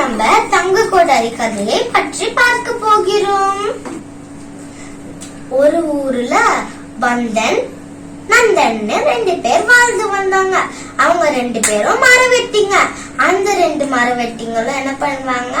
நம்ம தங்க கோடாரி கதையை பற்றி பார்க்க போகிறோம். ஒரு ஊர்ல பந்தன் நந்தன்னு ரெண்டு பேர் வாழ்ந்து வந்தாங்க. அவங்க ரெண்டு பேரும் மரம் வெட்டிங்க. அந்த ரெண்டு மரம் வெட்டிங்களும் என்ன பண்ணுவாங்க?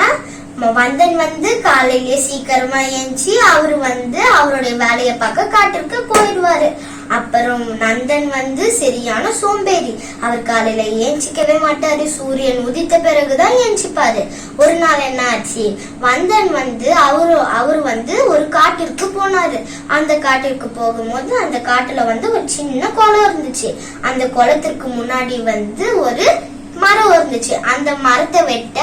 வந்தன் வந்து காலையிலேயே சீக்கிரமா ஏஞ்சி அவரு வந்து அவருடைய வேலையை பார்க்க காட்டிற்கு போயிடுவாரு. அப்புறம் நந்தன் வந்து சரியான சோம்பேறி. அவர் காலையில ஏஞ்சிக்கவே மாட்டாரு. சூரியன் உதித்த பிறகுதான் ஏஞ்சிப்பாரு. ஒரு நாள் என்ன ஆச்சு? வந்தன் வந்து அவரு அவர் வந்து ஒரு காட்டிற்கு போனாரு. அந்த காட்டிற்கு போகும்போது அந்த காட்டுல வந்து ஒரு சின்ன குளம் இருந்துச்சு. அந்த குளத்திற்கு முன்னாடி வந்து ஒரு மரம் இருந்துச்சு. அந்த மரத்தை வெட்ட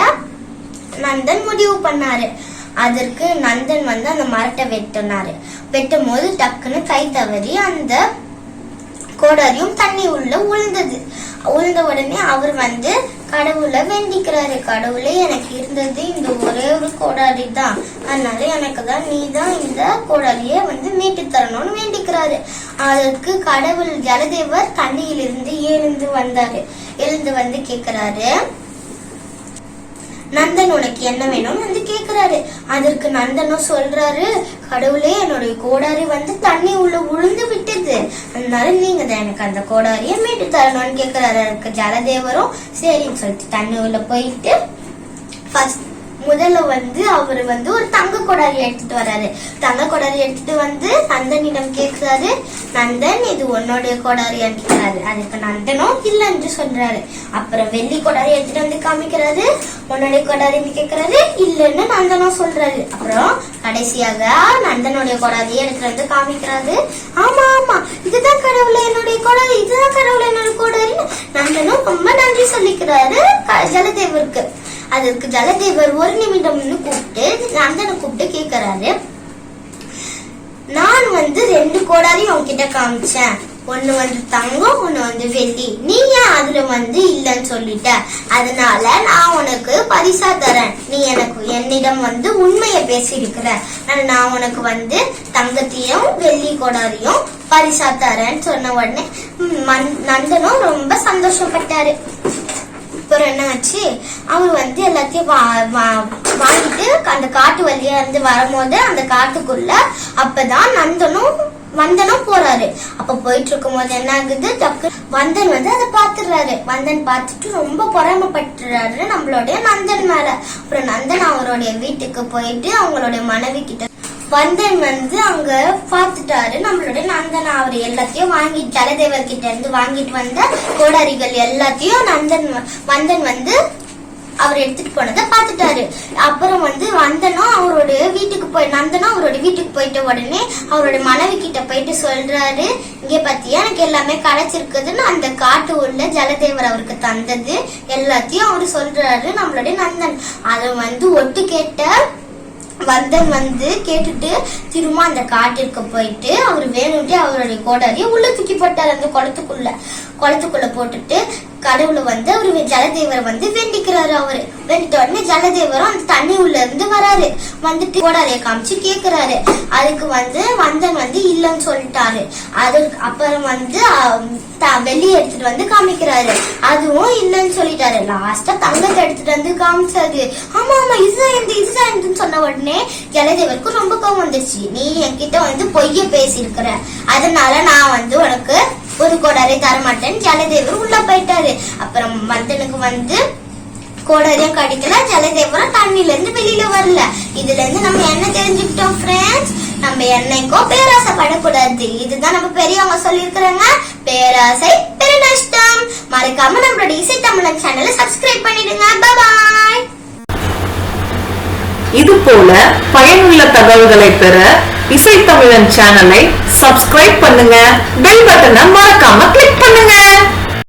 நந்தன் முடிவு பண்ணாரு. அதற்கு நந்தன் வந்து அந்த மரத்தை வெட்டினாரு. வெட்டும் போது டக்குன்னு கை தவறி அந்த கோடாரியும் தண்ணி உள்ள உழுந்தது. உழுந்த உடனே அவர் வந்து கடவுளை வேண்டிக்கிறாரு. கடவுளே எனக்கு இருந்தது இந்த ஒரே ஒரு கோடாரி தான். அதனால எனக்கு தான் நீ தான் இந்த கோடாரியை வந்து மீட்டு தரணும்னு வேண்டிக்கிறாரு. அதற்கு கடவுள் ஜலதேவர் தண்ணியிலிருந்து எழுந்து வந்தாரு. எழுந்து வந்து கேட்கிறாரு நந்தன் உனக்கு என்ன வேணும்னு வந்து கேக்குறாரு. அதற்கு நந்தனும் சொல்றாரு கடவுளே என்னுடைய கோடாரி வந்து தண்ணி உள்ள உளுந்து விட்டது. அதனால நீங்க தான் எனக்கு அந்த கோடாரியை மீட்டு தரணும்னு கேக்குறாரு. அதுக்கு ஜலதேவரும் சரின்னு சொல்லிட்டு தண்ணி உள்ள போயிட்டு ஃபர்ஸ்ட் முதல்ல வந்து அவர் வந்து ஒரு தங்க கொடாரி எடுத்துட்டு வர்றாரு தங்க கொடாரி எடுத்துட்டு வந்து நந்தனிடம் கேட்கிறாரு நந்தன் இது உன்னுடைய கொடாரி கேக்குறாரு அதுக்கு நந்தனும் இல்லைன்னு சொல்றாரு. அப்புறம் வெள்ளி கொடாரி எடுத்துட்டு வந்து காமிக்கிறாரு. உன்னுடைய கொடாரின்னு கேக்குறாரு இல்லைன்னு நந்தனும் சொல்றாரு. அப்புறம் கடைசியாக நந்தனுடைய கொடாரியை எடுத்துட்டு வந்து காமிக்கிறாரு. ஆமா ஆமா இதுதான் கடவுளை என்னுடைய கொடாரி இதுதான் கடவுளை என்னோட கொடாரின்னு நந்தனும் ரொம்ப நன்றி சொல்லிக்கிறாரு க- ஜலதேவருக்கு. அதற்கு ஜலதேவர் ஒரு நிமிடம்னு கூப்பிட்டு நந்தனை கூப்பிட்டு கேக்குறாரு. நான் வந்து ரெண்டு கோடாலையும் உன்கிட்ட காமிச்சேன். ஒண்ணு வந்து தங்கம் ஒண்ணு வந்து வெள்ளி. நீ ஏன் அதுல வந்து இல்லைன்னு சொல்லிட்ட? அதனால நான் உனக்கு பரிசா தரேன். நீ எனக்கு என்னிடம் வந்து உண்மையை பேசியிருக்கிற. ஆனா நான் உனக்கு வந்து தங்கத்தையும் வெள்ளி கோடாரியும் பரிசா தரேன்னு சொன்ன உடனே நந்தனும் ரொம்ப சந்தோஷப்பட்டாரு. அப்புறம் என்ன ஆச்சு வந்து எல்லாத்தையும் வா- வா- வாங்கிட்டு அந்த காட்டு வழியா இருந்து வரும்போது அந்த காட்டுக்குள்ள அப்பதான் நந்தனும் வந்தனும் போறாரு. அப்ப போயிட்டு இருக்கும் போது என்ன ஆகுது? டக்கு வந்தன் வந்து அதை பாத்துடுறாரு வந்தன் பார்த்துட்டு ரொம்ப பொறாமப்பட்டுறாரு நம்மளுடைய நந்தன் மேல. அப்புறம் நந்தன் அவருடைய வீட்டுக்கு போயிட்டு அவங்களுடைய மனைவி கிட்ட வந்தன் வந்து அங்க பாத்துட்டாரு நம்மளுடைய நந்தன் அவர் எல்லாத்தையும் வாங்கி தலைதேவர் கிட்ட இருந்து வாங்கிட்டு வந்த கோடாரிகள் எல்லாத்தையும் நந்தன் வந்தன் வந்து அவர் எடுத்துட்டு போனதை பார்த்துட்டாரு. அப்புறம் வந்து வந்தனும் அவரோட வீட்டுக்கு போய் நந்தனும் அவரோட வீட்டுக்கு போயிட்ட உடனே அவரோட மனைவி கிட்ட போயிட்டு சொல்றாரு இங்க பத்தியா? எனக்கு எல்லாமே கிடைச்சிருக்குதுன்னு அந்த காட்டு உள்ள ஜலதேவர் அவருக்கு தந்தது. எல்லாத்தையும் அவரு சொல்றாரு நம்மளுடைய நந்தன். அதை வந்து ஒட்டு கேட்ட வந்தன் வந்து கேட்டுட்டு திரும்ப அந்த காட்டிற்கு போயிட்டு அவர் வேணும்ட்டு அவருடைய கோடாரியை உள்ள தூக்கி போட்டார் அந்த குளத்துக்குள்ள. குளத்துக்குள்ள போட்டுட்டு கடவுளை வந்து அவரு ஜலதேவரை வந்து வேண்டிக்கிறாரு அவரு. வேண்டிட்ட உடனே ஜலதேவரும் அந்த தண்ணி உள்ள இருந்து வராரு. வந்துட்டு கோடாரியை காமிச்சு கேக்குறாரு. அதுக்கு வந்து வந்தன் வந்து இல்லைன்னு சொல்லிட்டாரு. அது அப்புறம் வந்து த- வெளியே எடுத்துட்டு வந்து காமிக்கிறாரு. அதுவும் இல்லைன்னு சொல்லிட்டாரு. லாஸ்டா தங்கத்தை எடுத்துட்டு வந்து காமிச்சாரு. ஆமா ஆமா இதுதான் இந்த இதுதான் இதுன்னு சொன்ன உடனே ஜலதேவருக்கு ரொம்ப கோவம் வந்துருச்சு. நீ என்கிட்ட வந்து பொய்ய பேசியிருக்கிற. அதனால நான் வந்து உனக்கு ஒரு கோடாரே தரமாட்டேன்னு ஜலதேவர் உள்ள போயிட்டாரு. அப்புறம் மந்தனுக்கு வந்து கோடாரியும் கிடைக்கல ஜலதேவரும் தண்ணில இருந்து வெளியில வரல. இதுல இருந்து நம்ம என்ன தெரிஞ்சுக்கிட்டோம் ஃப்ரெண்ட்ஸ் நம்ம என்னைக்கோ பேராசைப்படக்கூடாது. இதுதான் நம்ம பெரியவங்க சொல்லியிருக்கிறாங்க. பேராசை பெருநஷ்டம். மறக்காம நம்மளோட இசை தமிழன் சேனலை சப்ஸ்கிரைப் பண்ணிடுங்க. பாய் இது போல பயனுள்ள தகவல்களை பெற இசை தமிழன் சேனலை சப்ஸ்கிரைப் பண்ணுங்க. பெல் பட்டனை மறக்காம கிளிக் பண்ணுங்க.